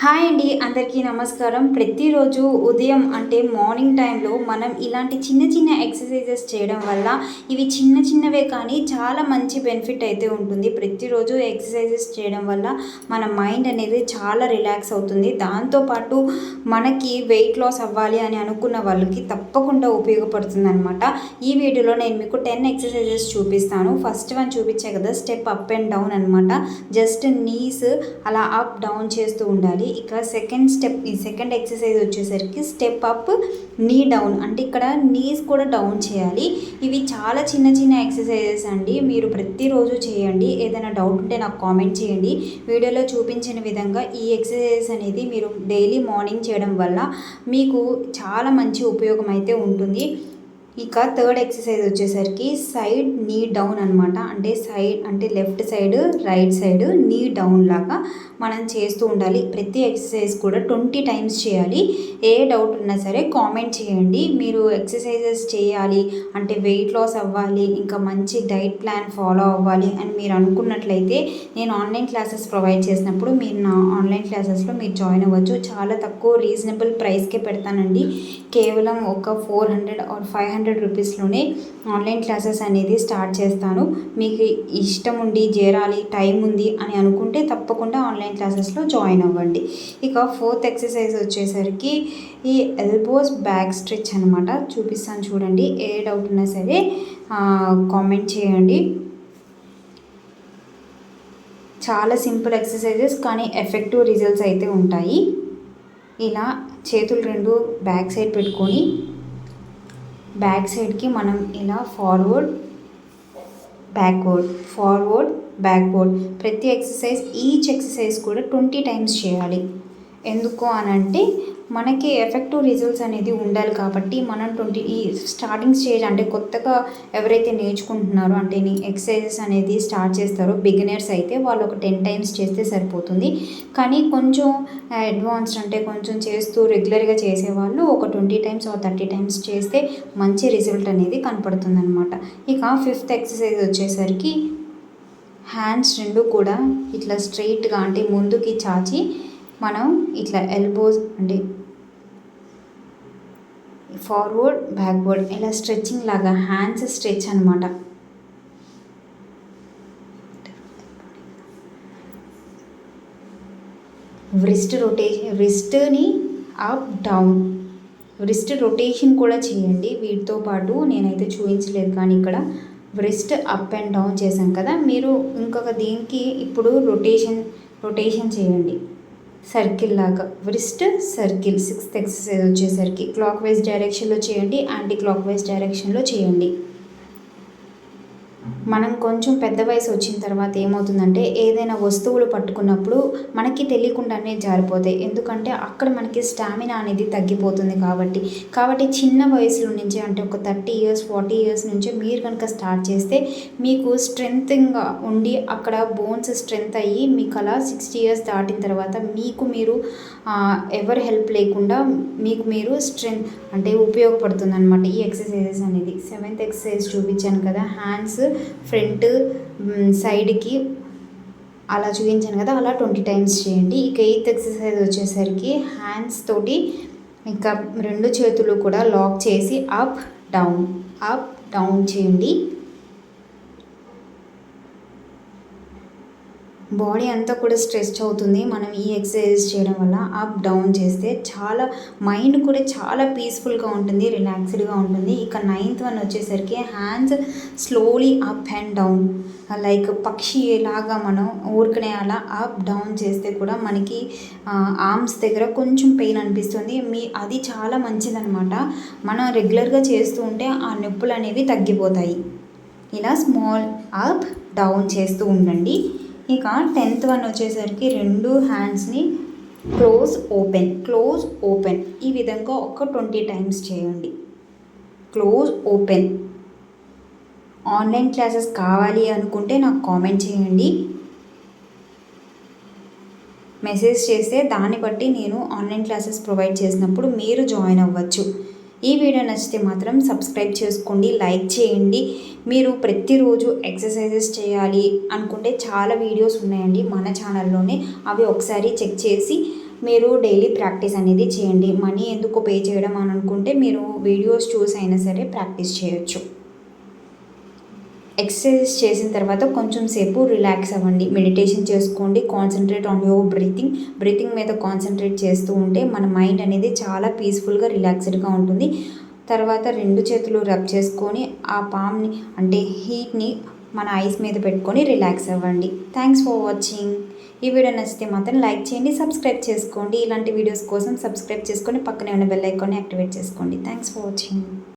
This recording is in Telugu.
హాయ్ అండి అందరికీ నమస్కారం. ప్రతిరోజు ఉదయం అంటే మార్నింగ్ టైంలో మనం ఇలాంటి చిన్న చిన్న ఎక్సర్సైజెస్ చేయడం వల్ల ఇవి చిన్న చిన్నవే కానీ చాలా మంచి బెనిఫిట్ అయితే ఉంటుంది. ప్రతిరోజు ఎక్సర్సైజెస్ చేయడం వల్ల మన మైండ్ అనేది చాలా రిలాక్స్ అవుతుంది. దాంతోపాటు మనకి వెయిట్ లాస్ అవ్వాలి అని అనుకున్న వాళ్ళకి తప్పకుండా ఉపయోగపడుతుంది అనమాట ఈ వీడియోలో నేను మీకు టెన్ ఎక్సర్సైజెస్ చూపిస్తాను. ఫస్ట్ వన్ చూపించే కదా స్టెప్ అప్ అండ్ డౌన్ అనమాట జస్ట్ నీస్ అలా అప్ డౌన్ చేస్తూ ఉండాలి. ఇక సెకండ్ స్టెప్ ఈ సెకండ్ ఎక్సర్సైజ్ వచ్చేసరికి స్టెప్ అప్ నీ డౌన్ అంటే ఇక్కడ నీస్ కూడా డౌన్ చేయాలి. ఇవి చాలా చిన్న చిన్న ఎక్సర్సైజెస్ అండి. మీరు ప్రతిరోజు చేయండి. ఏదైనా డౌట్ ఉంటే నాకు కామెంట్ చేయండి. వీడియోలో చూపించిన విధంగా ఈ ఎక్సర్సైజెస్ అనేది మీరు డైలీ మార్నింగ్ చేయడం వల్ల మీకు చాలా మంచి ఉపయోగం అయితే ఉంటుంది. ఇక థర్డ్ ఎక్సర్సైజ్ వచ్చేసరికి సైడ్ నీ డౌన్ అనమాట అంటే సైడ్ అంటే left side right side knee down లాగా మనం చేస్తూ ఉండాలి. ప్రతి ఎక్సర్సైజ్ కూడా ట్వంటీ టైమ్స్ చేయాలి. ఏ డౌట్ ఉన్నా సరే కామెంట్ చేయండి. మీరు ఎక్సర్సైజెస్ చేయాలి అంటే వెయిట్ లాస్ అవ్వాలి ఇంకా మంచి డైట్ ప్లాన్ ఫాలో అవ్వాలి అని మీరు అనుకున్నట్లయితే నేను ఆన్లైన్ క్లాసెస్ ప్రొవైడ్ చేసినప్పుడు మీరు నా ఆన్లైన్ క్లాసెస్లో మీరు జాయిన్ అవ్వచ్చు. చాలా తక్కువ రీజనబుల్ ప్రైస్కే పెడతానండి. కేవలం ఒక four hundred or five hundred hundred రూపీస్లోనే online classes అనేది స్టార్ట్ చేస్తాను. మీకు ఇష్టం ఉండి చేరాలి టైం ఉంది అని అనుకుంటే తప్పకుండా ఆన్లైన్ క్లాసెస్లో జాయిన్ అవ్వండి. ఇక ఫోర్త్ ఎక్సర్సైజ్ వచ్చేసరికి ఈ ఎల్బోస్ బ్యాక్ స్ట్రెచ్ అనమాట చూపిస్తాను చూడండి. ఏ డౌట్ ఉన్నా సరే కామెంట్ చేయండి. చాలా సింపుల్ ఎక్సర్సైజెస్ కానీ ఎఫెక్టివ్ రిజల్ట్స్ అయితే ఉంటాయి. ఇలా చేతులు రెండు బ్యాక్ సైడ్ పెట్టుకొని బ్యాక్ సైడ్కి మనం ఇలా ఫార్వర్డ్ బ్యాక్వర్డ్ ఫార్వర్డ్ బ్యాక్వర్డ్ ప్రతి ఎక్సర్సైజ్ ఈచ్ ఎక్సర్సైజ్ కూడా ట్వంటీ టైమ్స్ చేయాలి. ఎందుకు అని అంటే మనకి ఎఫెక్టివ్ రిజల్ట్స్ అనేది ఉండాలి కాబట్టి మనం ట్వంటీ ఈ స్టార్టింగ్ స్టేజ్ అంటే కొత్తగా ఎవరైతే నేర్చుకుంటున్నారో అంటే ఎక్సర్సైజెస్ అనేది స్టార్ట్ చేస్తారో బిగినర్స్ అయితే వాళ్ళు ఒక టెన్ టైమ్స్ చేస్తే సరిపోతుంది. కానీ కొంచెం అడ్వాన్స్డ్ అంటే కొంచెం చేస్తూ రెగ్యులర్గా చేసేవాళ్ళు ఒక ట్వంటీ టైమ్స్ ఒక థర్టీ టైమ్స్ చేస్తే మంచి రిజల్ట్ అనేది కనపడుతుంది అనమాట ఇక ఫిఫ్త్ ఎక్సర్సైజ్ వచ్చేసరికి హ్యాండ్స్ రెండు కూడా ఇట్లా స్ట్రైట్గా అంటే ముందుకి చాచి మనం ఇట్లా ఎల్బోస్ అంటే ఫార్వర్డ్ బ్యాక్వర్డ్ ఇలా స్ట్రెచ్చింగ్ లాగా హ్యాండ్స్ స్ట్రెచ్ అనమాట వ్రిస్ట్ రొటేషన్ వ్రిస్ట్ని అప్ డౌన్ వ్రిస్ట్ రొటేషన్ కూడా చేయండి. వీటితో పాటు నేనైతే చూపించలేదు కానీ ఇక్కడ వ్రిస్ట్ అప్ అండ్ డౌన్ చేశాం కదా. మీరు ఇంకొక దీనికి ఇప్పుడు రొటేషన్ రొటేషన్ చేయండి. సర్కిల్ లాగా. వ్రిస్ట్ సర్కిల్ సిక్స్త్ ఎక్సర్సైజ్ వచ్చేసరికి. క్లాక్ వైజ్ డైరెక్షన్లో చేయండి యాంటీ క్లాక్ వైజ్ డైరెక్షన్లో చేయండి. మనం కొంచెం పెద్ద వయసు వచ్చిన తర్వాత ఏమవుతుందంటే ఏదైనా వస్తువులు పట్టుకున్నప్పుడు మనకి తెలియకుండానే జారిపోతాయి. ఎందుకంటే అక్కడ మనకి స్టామినా అనేది తగ్గిపోతుంది కాబట్టి. కాబట్టి చిన్న వయసులో నుంచి అంటే ఒక థర్టీ ఇయర్స్ ఫార్టీ ఇయర్స్ నుంచి మీరు కనుక స్టార్ట్ చేస్తే మీకు స్ట్రెంగ్గా ఉండి అక్కడ బోన్స్ స్ట్రెంగ్త్ అయ్యి మీకు అలా సిక్స్టీ ఇయర్స్ దాటిన తర్వాత మీకు మీరు ఎవరు హెల్ప్ లేకుండా మీకు మీరు స్ట్రెంగ్త్ అంటే ఉపయోగపడుతుంది అనమాట ఈ ఎక్సర్సైజెస్ అనేది. సెవెంత్ ఎక్సర్సైజ్ చూపించాను కదా హ్యాండ్స్ ఫ్రంట్ సైడ్కి అలా చూపించాను కదా అలా ట్వంటీ టైమ్స్ చేయండి. ఇక ఎయిత్ ఎక్సర్సైజ్ వచ్చేసరికి హ్యాండ్స్ తోటి ఇంకా రెండు చేతులు కూడా లాక్ చేసి అప్ డౌన్ అప్ డౌన్ చేయండి. బాడీ అంతా కూడా స్ట్రెచ్ అవుతుంది. మనం ఈ ఎక్సర్సైజ్ చేయడం వల్ల అప్ డౌన్ చేస్తే చాలా మైండ్ కూడా చాలా పీస్ఫుల్గా ఉంటుంది రిలాక్స్డ్గా ఉంటుంది. ఇక నైన్త్ వన్ వచ్చేసరికి hands slowly up and down. Like పక్షి లాగా మనం ఊరికనే అలా అప్ డౌన్ చేస్తే కూడా మనకి ఆర్మ్స్ దగ్గర కొంచెం పెయిన్ అనిపిస్తుంది. మీ అది చాలా మంచిదనమాట మనం రెగ్యులర్గా చేస్తూ ఉంటే ఆ నొప్పులు అనేవి తగ్గిపోతాయి. ఇలా స్మాల్ అప్ డౌన్ చేస్తూ ఉండండి. ఇక టెన్త్ వన్ వచ్చేసరికి రెండు హ్యాండ్స్ని క్లోజ్ ఓపెన్ క్లోజ్ ఓపెన్. ఈ విధంగా ఒక ట్వంటీ టైమ్స్ చేయండి. Close open. ఆన్లైన్ క్లాసెస్ కావాలి అనుకుంటే నాకు కామెంట్ చేయండి. మెసేజ్ చేస్తే దాన్ని బట్టి నేను ఆన్లైన్ క్లాసెస్ ప్రొవైడ్ చేసినప్పుడు మీరు జాయిన్ అవ్వచ్చు. ఈ వీడియో నచ్చితే మాత్రం సబ్స్క్రైబ్ చేసుకోండి లైక్ చేయండి. మీరు ప్రతిరోజు ఎక్సర్సైజెస్ చేయాలి అనుకుంటే చాలా వీడియోస్ ఉన్నాయండి మన ఛానల్లోనే. అవి ఒకసారి చెక్ చేసి మీరు డైలీ ప్రాక్టీస్ అనేది చేయండి. మనీ ఎందుకు పే చేయడం అని అనుకుంటే మీరు వీడియోస్ చూసి అయినా సరే ప్రాక్టీస్ చేయొచ్చు. ఎక్సర్సైజ్ చేసిన తర్వాత కొంచెం సేపు రిలాక్స్ అవ్వండి. మెడిటేషన్ చేసుకోండి. Concentrate on your breathing breathing మీద కాన్సన్ట్రేట్ చేస్తూ ఉంటే మన మైండ్ అనేది చాలా పీస్ఫుల్గా రిలాక్స్డ్గా ఉంటుంది. తర్వాత రెండు చేతులు రబ్ చేసుకొని ఆ పామ్ని అంటే హీట్ని మన ఐస్ మీద పెట్టుకొని రిలాక్స్ అవ్వండి. థ్యాంక్స్ ఫర్ వాచింగ్ ఈ వీడియో నచ్చితే మాత్రం లైక్ చేయండి సబ్స్క్రైబ్ చేసుకోండి. ఇలాంటి వీడియోస్ కోసం సబ్స్క్రైబ్ చేసుకొని పక్కనే ఉన్న బెల్ ఐకాన్ని యాక్టివేట్ చేసుకోండి. Thanks for watching